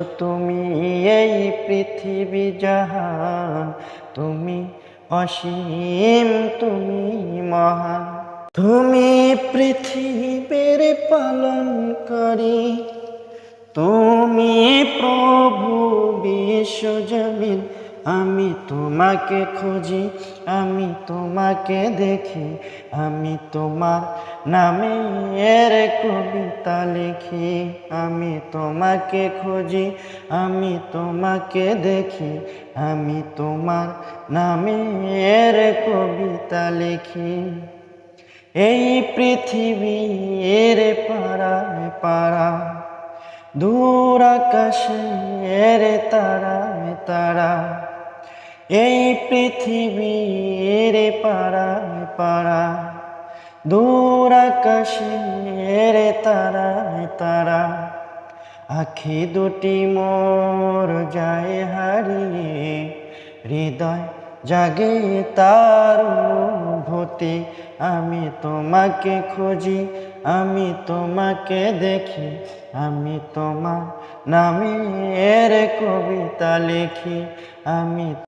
তুমি এই পৃথিবী জাহান, তুমি অসীম, তুমি মহান। তুমি পৃথিবীর পালন করি তুমি প্রভু বিশ্বজমিন। আমি তোমাকে খুঁজি, আমি তোমাকে দেখি, আমি তোমার নামের কবিতা লিখি, আমি তোমাকে খুঁজি, আমি তোমাকে দেখি, আমি তোমার নামের কবিতা লিখি। এই পৃথিবীর পাড়ায় পাড়া, দূর আকাশের তারায় তারা। এই পৃথিবীর পাড়ায় পাড়া, দূর আকাশের তারায় তারা, আখি দুটি মোর যায় হারিয়ে, হৃদয় জাগে তার অনুভূতি, আমি তোমাকে খুঁজি, আমি তোমাকে দেখি, আমি তোমার নামের কবিতা লিখি, আমি